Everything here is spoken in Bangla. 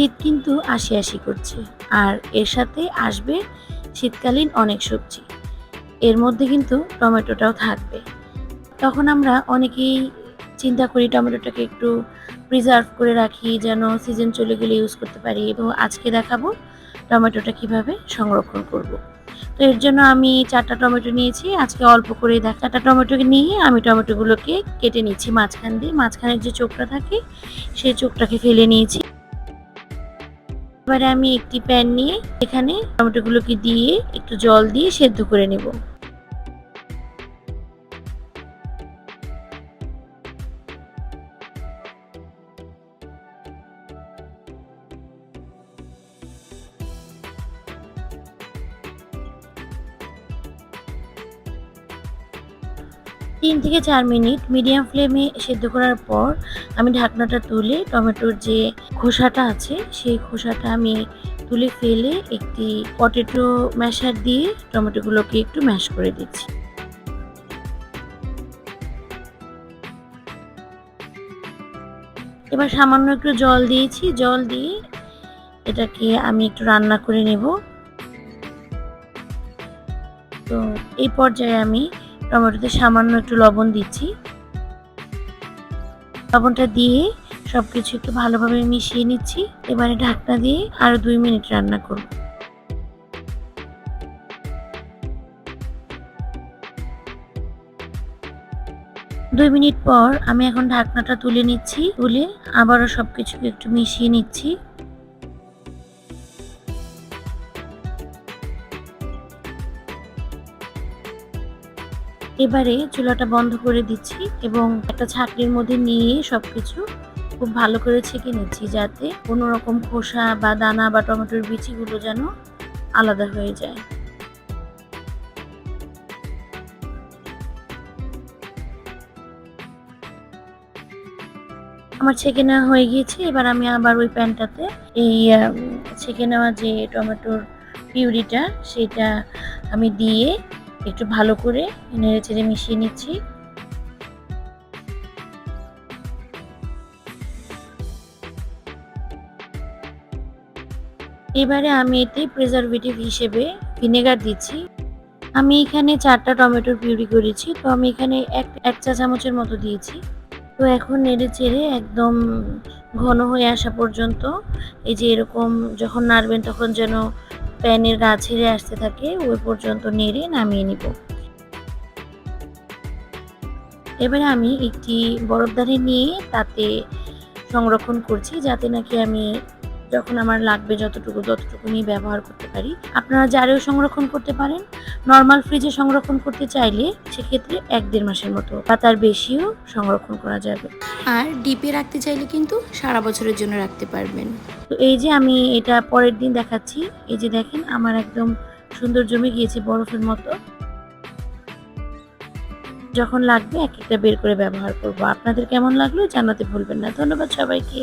শীত কিন্তু আসি আসি করছে। আর এর সাথে আসবে শীতকালীন অনেক সবজি। এর মধ্যে কিন্তু টমেটোটাও থাকবে। তখন আমরা অনেকেই চিন্তা করি টমেটোটাকে একটু প্রিজার্ভ করে রাখি, যেন সিজন চলে গেলে ইউজ করতে পারি। এবং আজকে দেখাবো টমেটোটা কীভাবে সংরক্ষণ করব। তো এর জন্য আমি চারটা টমেটো নিয়েছি। আজকে অল্প করে দেখ, চারটা টমেটোকে নিয়ে আমি টমেটোগুলোকে কেটে নিচ্ছি মাঝখান দিয়ে। মাঝখানের যে চোখটা থাকে, সেই চোখটাকে ফেলে নিয়েছি। এবারে আমি একটি প্যান নিয়ে এখানে টমেটো গুলোকে দিয়ে একটু জল দিয়ে সেদ্ধ করে নেব। তিন থেকে চার মিনিট মিডিয়াম ফ্লেমে সেদ্ধ করার পর আমি ঢাকনাটা তুলে টমেটোর যে খোসাটা আছে, সেই খোসাটা আমি তুলে ফেলে একটি পটেটো ম্যাশার দিয়ে টমেটোগুলোকে একটু ম্যাশ করে দিচ্ছি। এবার সামান্য একটু জল দিয়েছি, জল দিয়ে এটাকে আমি একটু রান্না করে নেব। তো এই পর্যায়ে আমি টমেটোতে সামান্য একটু লবণ দিচ্ছি। লবণটা দিয়ে সবকিছু একটু ভালোভাবে মিশিয়ে নিচ্ছি। এবারে ঢাকনা দিয়ে আরও দুই মিনিট রান্না করব। দুই মিনিট পর আমি এখন ঢাকনাটা তুলে নিচ্ছি। তুলে আবারও সবকিছুকে একটু মিশিয়ে নিচ্ছি। এবারে চুলাটা বন্ধ করে দিচ্ছি এবং একটা ছাকনির মধ্যে নিয়ে সবকিছু খুব ভালো করে ছেঁকে নিচ্ছি যাতে কোনো রকম খোসা বা দানা বা টমেটোর বিচিগুলো যেন আলাদা হয়ে যায়। আমার ছেঁকে নেওয়া হয়ে গিয়েছে, এবার আমি আবার ওই প্যানটাতে এই ছেঁকে নেওয়া যে টমেটোর পিউরিটা, সেটা আমি দিয়ে একটু ভালো করে নেড়ে চেড়ে মিশিয়ে নিচ্ছি। এবারে আমি এতে প্রিজারভেটিভ হিসেবে ভিনেগার দিচ্ছি। আমি এখানে চারটা টমেটোর পিউরি করেছি, তো আমি এখানে এক এক চা চামচের মতো দিয়েছি। তো এখন নেড়ে চেড়ে একদম ঘন হয়ে আসা পর্যন্ত এই যে এরকম যখন নাড়বেন তখন যেন প্যানের গা ছেড়ে আসতে থাকে, ওই পর্যন্ত নেড়ে নামিয়ে নিব। এবারে আমি একটি বরফদানি নিয়ে তাতে সংরক্ষণ করছি, যাতে নাকি আমি যখন আমার লাগবে যতটুকু ততটুকু নিয়ে ব্যবহার করতে পারি। আপনারা জারেও সংরক্ষণ করতে পারেন। নর্মাল ফ্রিজে সংরক্ষণ করতে চাইলে সেক্ষেত্রে এক দেড় মাসের মতো বা তার বেশিও সংরক্ষণ করা যাবে। আর ডিপে রাখতে চাইলে কিন্তু সারা বছরের জন্য রাখতে পারবেন। তো এই যে আমি এটা পরের দিন দেখাচ্ছি। এই যে দেখেন আমার একদম সুন্দর জমে গিয়েছে বরফের মতো। যখন লাগবে এক একটা বের করে ব্যবহার করব। আপনাদের কেমন লাগল জানাতে ভুলবেন না। ধন্যবাদ সবাইকে।